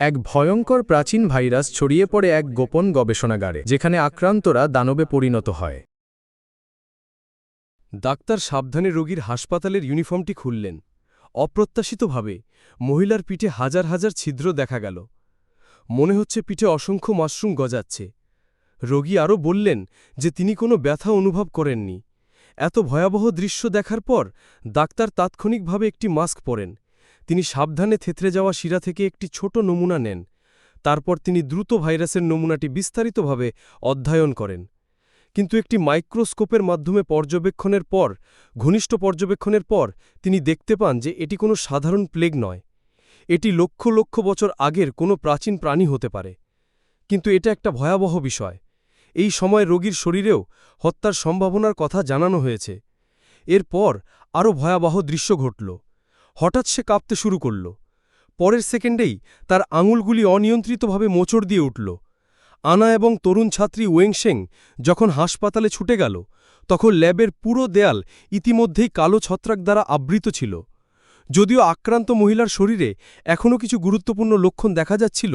এক ভয়ঙ্কর প্রাচীন ভাইরাস ছড়িয়ে পড়ে এক গোপন গবেষণাগারে, যেখানে আক্রান্তরা দানবে পরিণত হয়। ডাক্তার সাবধানে রোগীর হাসপাতালের ইউনিফর্মটি খুললেন। অপ্রত্যাশিতভাবে মহিলার পিঠে হাজার হাজার ছিদ্র দেখা গেল। মনে হচ্ছে পিঠে অসংখ্য মাশরুম গজাচ্ছে। রোগী আরও বললেন যে তিনি কোনো ব্যথা অনুভব করেননি। এত ভয়াবহ দৃশ্য দেখার পর ডাক্তার তাৎক্ষণিকভাবে একটি মাস্ক পরেন। তিনি সাবধানে থেতরে যাওয়া শিরা থেকে একটি ছোট নমুনা নেন। তারপর তিনি দ্রুত ভাইরাসের নমুনাটি বিস্তারিতভাবে অধ্যয়ন করেন। কিন্তু একটি মাইক্রোস্কোপের মাধ্যমে পর্যবেক্ষণের পর, ঘনিষ্ঠ পর্যবেক্ষণের পর, তিনি দেখতে পান যে এটি কোনো সাধারণ প্লেগ নয়। এটি লক্ষ লক্ষ বছর আগের কোনো প্রাচীন প্রাণী হতে পারে। কিন্তু এটা একটা ভয়াবহ বিষয়। এই সময় রোগীর শরীরেও হত্যার সম্ভাবনার কথা জানানো হয়েছে। এরপর আরও ভয়াবহ দৃশ্য ঘটল। হঠাৎ সে কাঁপতে শুরু করল। পরের সেকেন্ডেই তার আঙুলগুলি অনিয়ন্ত্রিতভাবে মোচড় দিয়ে উঠল। আনা এবং তরুণ ছাত্রী ওয়েংশেং যখন হাসপাতালে ছুটে গেল, তখন ল্যাবের পুরো দেয়াল ইতিমধ্যেই কালো ছত্রাক দ্বারা আবৃত ছিল। যদিও আক্রান্ত মহিলার শরীরে এখনও কিছু গুরুত্বপূর্ণ লক্ষণ দেখা যাচ্ছিল,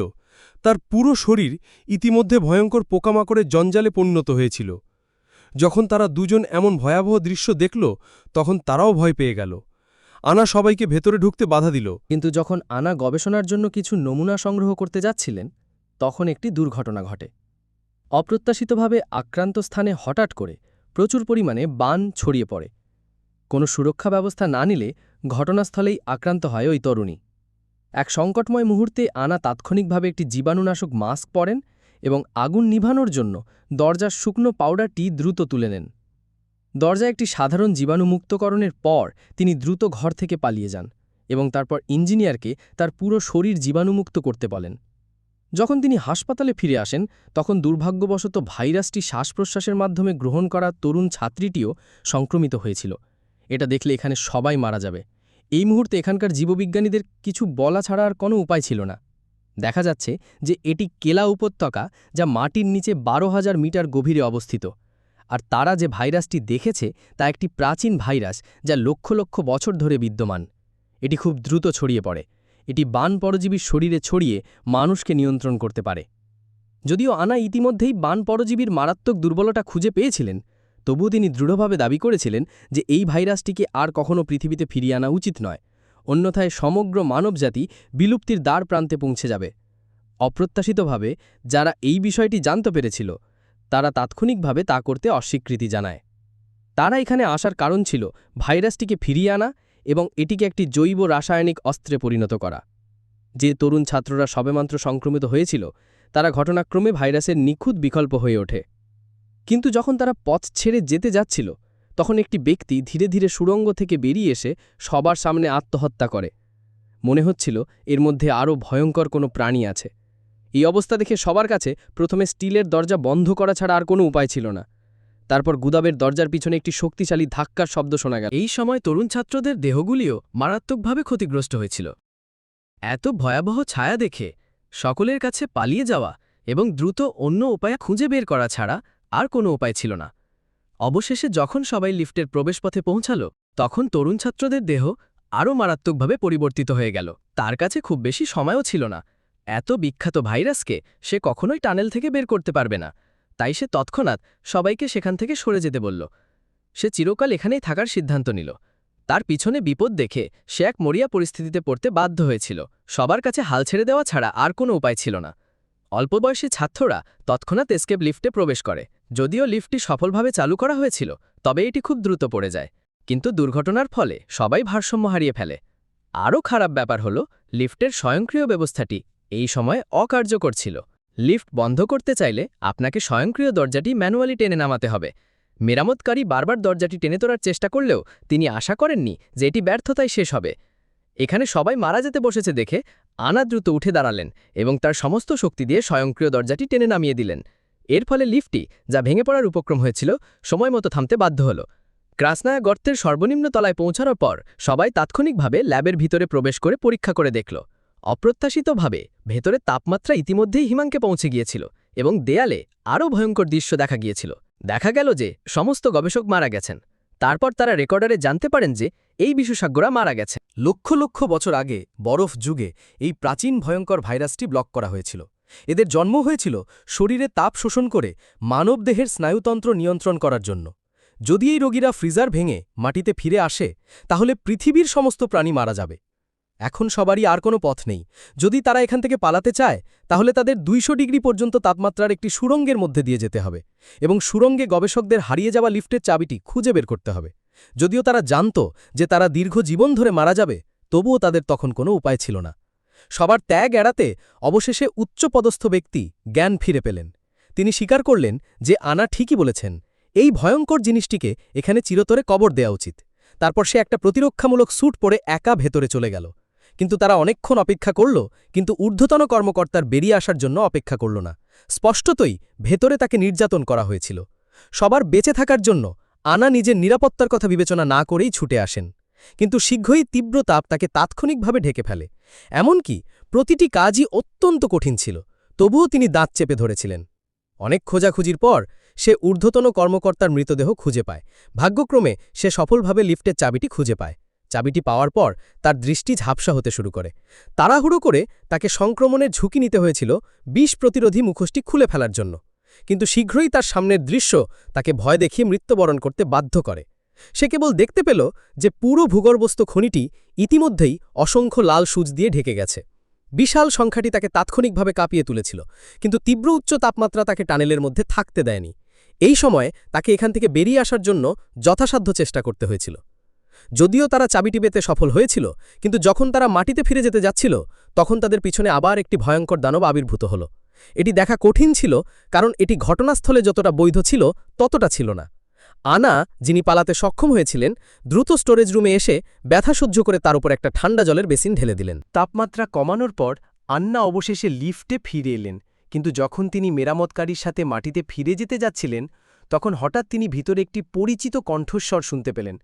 তার পুরো শরীর ইতিমধ্যে ভয়ঙ্কর পোকামাকড়ের জঞ্জালে পরিণত হয়েছিল। যখন তারা দুজন এমন ভয়াবহ দৃশ্য দেখল, তখন তারাও ভয় পেয়ে গেল। আনা সবাইকে ভেতরে ঢুকতে বাধা দিল। কিন্তু যখন আনা গবেষণার জন্য কিছু নমুনা সংগ্রহ করতে যাচ্ছিলেন, তখন একটি দুর্ঘটনা ঘটে। অপ্রত্যাশিতভাবে আক্রান্ত স্থানে হঠাৎ করে প্রচুর পরিমাণে বান ছড়িয়ে পড়ে। কোনো সুরক্ষা ব্যবস্থা না নিলে ঘটনাস্থলেই আক্রান্ত হয় ওই তরুণী। এক সংকটময় মুহূর্তে আনা তাৎক্ষণিকভাবে একটি জীবাণুনাশক মাস্ক পরেন এবং আগুন নিভানোর জন্য দরজার শুকনো পাউডারটি দ্রুত তুলে নেন। দরজা একটি সাধারণ জীবাণুমুক্তকরণের পর তিনি দ্রুত ঘর থেকে পালিয়ে যান এবং তারপর ইঞ্জিনিয়ারকে তার পুরো শরীর জীবাণুমুক্ত করতে বলেন। যখন তিনি হাসপাতালে ফিরে আসেন, তখন দুর্ভাগ্যবশত ভাইরাসটি শ্বাস প্রশ্বাসের মাধ্যমে গ্রহণ করা তরুণ ছাত্রীটিও সংক্রমিত হয়েছিল। এটা দেখলে এখানে সবাই মারা যাবে। এই মুহূর্তে এখানকার জীববিজ্ঞানীদের কিছু বলা ছাড়া আর কোনো উপায় ছিল না। দেখা যাচ্ছে যে এটি কেলা উপত্যকা যা মাটির নিচে বারো হাজার মিটার গভীরে অবস্থিত। আর তারা যে ভাইরাসটি দেখেছে তা একটি প্রাচীন ভাইরাস যা লক্ষ লক্ষ বছর ধরে বিদ্যমান। এটি খুব দ্রুত ছড়িয়ে পড়ে। এটি বান পরজীবীর শরীরে ছড়িয়ে মানুষকে নিয়ন্ত্রণ করতে পারে। যদিও আনা ইতিমধ্যেই বান পরজীবীর মারাত্মক দুর্বলতা খুঁজে পেয়েছিলেন, তবুও তিনি দৃঢ়ভাবে দাবি করেছিলেন যে এই ভাইরাসটিকে আর কখনও পৃথিবীতে ফিরিয়ে আনা উচিত নয়। অন্যথায় সমগ্র মানবজাতি বিলুপ্তির দ্বার প্রান্তে পৌঁছে যাবে। অপ্রত্যাশিতভাবে যারা এই বিষয়টি জানতে পেরেছিল তারা তাৎক্ষণিকভাবে তা করতে অস্বীকৃতি জানায়। তারা এখানে আসার কারণ ছিল ভাইরাসটিকে ফিরিয়ে আনা এবং এটিকে একটি জৈব রাসায়নিক অস্ত্রে পরিণত করা। যে তরুণ ছাত্ররা সবেমাত্র সংক্রমিত হয়েছিল, তারা ঘটনাক্রমে ভাইরাসের নিখুঁত বিকল্প হয়ে ওঠে। কিন্তু যখন তারা পথ ছেড়ে যেতে যাচ্ছিল, তখন একটি ব্যক্তি ধীরে ধীরে সুড়ঙ্গ থেকে বেরিয়ে এসে সবার সামনে আত্মহত্যা করে। মনে হচ্ছিল এর মধ্যে আরও ভয়ঙ্কর কোনো প্রাণী আছে। এই অবস্থা দেখে সবার কাছে প্রথমে স্টিলের দরজা বন্ধ করা ছাড়া আর কোনো উপায় ছিল না। তারপর গুদাবের দরজার পিছনে একটি শক্তিশালী ধাক্কার শব্দ শোনা গেল। এই সময় তরুণ ছাত্রদের দেহগুলিও মারাত্মকভাবে ক্ষতিগ্রস্ত হয়েছিল। এত ভয়াবহ ছায়া দেখে সকলের কাছে পালিয়ে যাওয়া এবং দ্রুত অন্য উপায় খুঁজে বের করা ছাড়া আর কোনো উপায় ছিল না। অবশেষে যখন সবাই লিফটের প্রবেশপথে পৌঁছাল, তখন তরুণ ছাত্রদের দেহ আরও মারাত্মকভাবে পরিবর্তিত হয়ে গেল। তার কাছে খুব বেশি সময়ও ছিল না। এত বিখ্যাত ভাইরাসকে সে কখনোই টানেল থেকে বের করতে পারবে না। তাই সে তৎক্ষণাৎ সবাইকে সেখান থেকে সরে যেতে বলল। সে চিরকাল এখানেই থাকার সিদ্ধান্ত নিল। তার পিছনে বিপদ দেখে সে এক মরিয়া পরিস্থিতিতে পড়তে বাধ্য হয়েছিল। সবার কাছে হাল ছেড়ে দেওয়া ছাড়া আর কোনো উপায় ছিল না। অল্প বয়সী ছাত্ররা তৎক্ষণাৎ এসকেপ লিফটে প্রবেশ করে। যদিও লিফটটি সফলভাবে চালু করা হয়েছিল, তবে এটি খুব দ্রুত পড়ে যায়। কিন্তু দুর্ঘটনার ফলে সবাই ভারসাম্য হারিয়ে ফেলে। আরও খারাপ ব্যাপার হল লিফটের স্বয়ংক্রিয় ব্যবস্থাটি এই সময় অকার্যকর ছিল। লিফট বন্ধ করতে চাইলে আপনাকে স্বয়ংক্রিয় দরজাটি ম্যানুয়ালি টেনে নামাতে হবে। মেরামতকারী বারবার দরজাটি টেনে তোলার চেষ্টা করলেও তিনি আশা করেননি যে এটি ব্যর্থতায় শেষ হবে। এখানে সবাই মারা যেতে বসেছে দেখে আনা দ্রুত উঠে দাঁড়ালেন এবং তার সমস্ত শক্তি দিয়ে স্বয়ংক্রিয় দরজাটি টেনে নামিয়ে দিলেন। এর ফলে লিফটটি, যা ভেঙে পড়ার উপক্রম হয়েছিল, সময় মতো থামতে বাধ্য হল। ক্রাসনায়া গর্তের সর্বনিম্ন তলায় পৌঁছানোর পর সবাই তাৎক্ষণিকভাবে ল্যাবের ভিতরে প্রবেশ করে পরীক্ষা করে দেখল। অপ্রত্যাশিতভাবে ভেতরে তাপমাত্রা ইতিমধ্যেই হিমাঙ্কে পৌঁছে গিয়েছিল এবং দেয়ালে আরও ভয়ঙ্কর দৃশ্য দেখা গিয়েছিল। দেখা গেল যে সমস্ত গবেষক মারা গেছেন। তারপর তারা রেকর্ডারে জানতে পারেন যে এই বিশেষজ্ঞরা মারা গেছে লক্ষ লক্ষ বছর আগে বরফ যুগে এই প্রাচীন ভয়ঙ্কর ভাইরাসটি ব্লক করা হয়েছিল। এদের জন্ম হয়েছিল শরীরে তাপ শোষণ করে মানবদেহের স্নায়ুতন্ত্র নিয়ন্ত্রণ করার জন্য। যদি এই রোগীরা ফ্রিজার ভেঙে মাটিতে ফিরে আসে, তাহলে পৃথিবীর সমস্ত প্রাণী মারা যাবে। এখন সবারই আর কোনো পথ নেই। যদি তারা এখান থেকে পালাতে চায়, তাহলে তাদের দুইশো ডিগ্রি পর্যন্ত তাপমাত্রার একটি সুরঙ্গের মধ্যে দিয়ে যেতে হবে এবং সুরঙ্গে গবেষকদের হারিয়ে যাওয়া লিফটের চাবিটি খুঁজে বের করতে হবে। যদিও তারা জানত যে তারা দীর্ঘ জীবন ধরে মারা যাবে, তবুও তাদের তখন কোনো উপায় ছিল না। সবার ত্যাগ এড়াতে অবশেষে উচ্চপদস্থ ব্যক্তি জ্ঞান ফিরে পেলেন। তিনি স্বীকার করলেন যে আনা ঠিকই বলেছেন, এই ভয়ঙ্কর জিনিসটিকে এখানে চিরতরে কবর দেওয়া উচিত। তারপর সে একটা প্রতিরক্ষামূলক স্যুট পরে একা ভেতরে চলে গেল। কিন্তু তারা অনেকক্ষণ অপেক্ষা করল, কিন্তু ঊর্ধ্বতন কর্মকর্তার বেরিয়ে আসার জন্য অপেক্ষা করল না। স্পষ্টতই ভেতরে তাকে নির্যাতন করা হয়েছিল। সবার বেঁচে থাকার জন্য আনা নিজের নিরাপত্তার কথা বিবেচনা না করেই ছুটে আসেন। কিন্তু শীঘ্রই তীব্র তাপ তাকে তাৎক্ষণিকভাবে ঢেকে ফেলে। এমনকি প্রতিটি কাজই অত্যন্ত কঠিন ছিল, তবুও তিনি দাঁত চেপে ধরেছিলেন। অনেক খোঁজাখুঁজির পর সে ঊর্ধ্বতন কর্মকর্তার মৃতদেহ খুঁজে পায়। ভাগ্যক্রমে সে সফলভাবে লিফটের চাবিটি খুঁজে পায়। চাবিটি পাওয়ার পর তার দৃষ্টি ঝাপসা হতে শুরু করে। তাড়াহুড়ো করে তাকে সংক্রমণের ঝুঁকি নিতে হয়েছিল বিষ প্রতিরোধী মুখোশটি খুলে ফেলার জন্য। কিন্তু শীঘ্রই তার সামনের দৃশ্য তাকে ভয় দেখিয়ে মৃত্যুবরণ করতে বাধ্য করে। সে কেবল দেখতে পেল যে পুরো ভূগর্ভস্থ খনিটি ইতিমধ্যেই অসংখ্য লাল সূচ দিয়ে ঢেকে গেছে। বিশাল সংখ্যাটি তাকে তাৎক্ষণিকভাবে কাঁপিয়ে তুলেছিল, কিন্তু তীব্র উচ্চ তাপমাত্রা তাকে টানেলের মধ্যে থাকতে দেয়নি। এই সময়ে তাকে এখান থেকে বেরিয়ে আসার জন্য যথাসাধ্য চেষ্টা করতে হয়েছিল। যদিও তারা চাবিটি পেতে সফল হয়েছিল, কিন্তু যখন তারা মাটিতে ফিরে যেতে যাচ্ছিল, তখন তাদের পিছনে আবার একটি ভয়ঙ্কর দানব আবির্ভূত হল। এটি দেখা কঠিন ছিল, কারণ এটি ঘটনাস্থলে যতটা বৈধ ছিল, ততটা ছিল না। আনা, যিনি পালাতে সক্ষম হয়েছিলেন, দ্রুত স্টোরেজ রুমে এসে ব্যথা সহ্য করে তার উপর একটা ঠান্ডা জলের বেসিন ঢেলে দিলেন। তাপমাত্রা কমানোর পর, আন্না অবশেষে লিফটে ফিরে এলেন, কিন্তু যখন তিনি মেরামতকারীর সাথে মাটিতে ফিরে যেতে যাচ্ছিলেন, তখন হঠাৎ তিনি ভিতরে একটি পরিচিত কণ্ঠস্বর শুনতে পেলেন।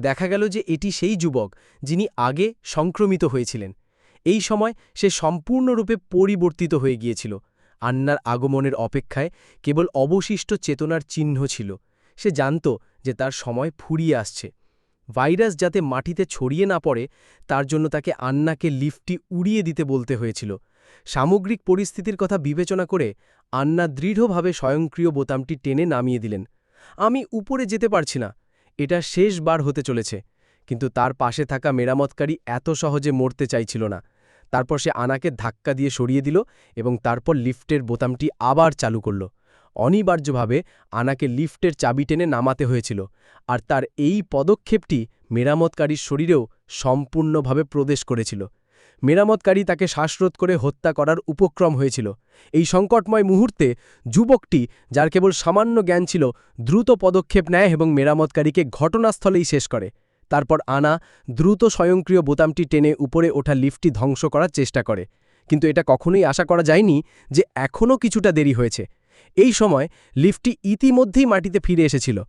দেখা গেল যে এটি সেই যুবক যিনি আগে সংক্রমিত হয়েছিলেন। এই সময় সে সম্পূর্ণরূপে পরিবর্তিত হয়ে গিয়েছিল। আন্নার আগমনের অপেক্ষায় কেবল অবশিষ্ট চেতনার চিহ্ন ছিল। সে জানত যে তার সময় ফুরিয়ে আসছে। ভাইরাস যাতে মাটিতে ছড়িয়ে না পড়ে, তার জন্য তাকে আন্নাকে লিফটটি উড়িয়ে দিতে বলতে হয়েছিল। সামগ্রিক পরিস্থিতির কথা বিবেচনা করে আন্না দৃঢ়ভাবে স্বয়ংক্রিয় বোতামটি টেনে নামিয়ে দিলেন। আমি উপরে যেতে পারছি না। এটা শেষবার হতে চলেছে, কিন্তু তার পাশে থাকা মেরামতকারী এত সহজে মরতে চাইছিল না। তারপর সে আনাকে ধাক্কা দিয়ে সরিয়ে দিল এবং তারপর লিফটের বোতামটি আবার চালু করল। অনিবার্যভাবে আনাকে লিফটের চাবি টেনে নামাতে হয়েছিল, আর তার এই পদক্ষেপটি মেরামতকারীর শরীরেও সম্পূর্ণভাবে প্রবেশ করেছিল। মেরামতকারী তাকে শ্বাসরোধ করে হত্যা করার উপক্রম হয়েছিল। এই সংকটময় মুহূর্তে যুবকটি, যার কেবল সামান্য জ্ঞান ছিল, দ্রুত পদক্ষেপ নেয় এবং মেরামতকারীকে ঘটনাস্থলেই শেষ করে। তারপর আনা দ্রুত স্বয়ংক্রিয় বোতামটি টেনে উপরে ওঠা লিফটটি ধ্বংস করার চেষ্টা করে। কিন্তু এটা কখনোই আশা করা যায়নি যে এখনও কিছুটা দেরি হয়েছে। এই সময় লিফটটি ইতিমধ্যেই মাটিতে ফিরে এসেছিল।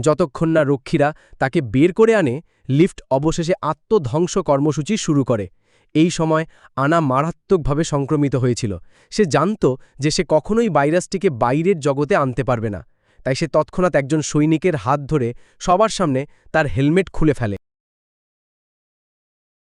যতক্ষণ না রক্ষীরা তাকে বের করে আনে, লিফট অবশেষে আত্মধ্বংস কর্মসূচি শুরু করে। এই সময় আনা মারাত্মকভাবে সংক্রমিত হয়েছিল। সে জানত যে সে কখনোই ভাইরাসটিকে বাইরের জগতে আনতে পারবে না। তাই সে তৎক্ষণাৎ একজন সৈনিকের হাত ধরে সবার সামনে তার হেলমেট খুলে ফেলে।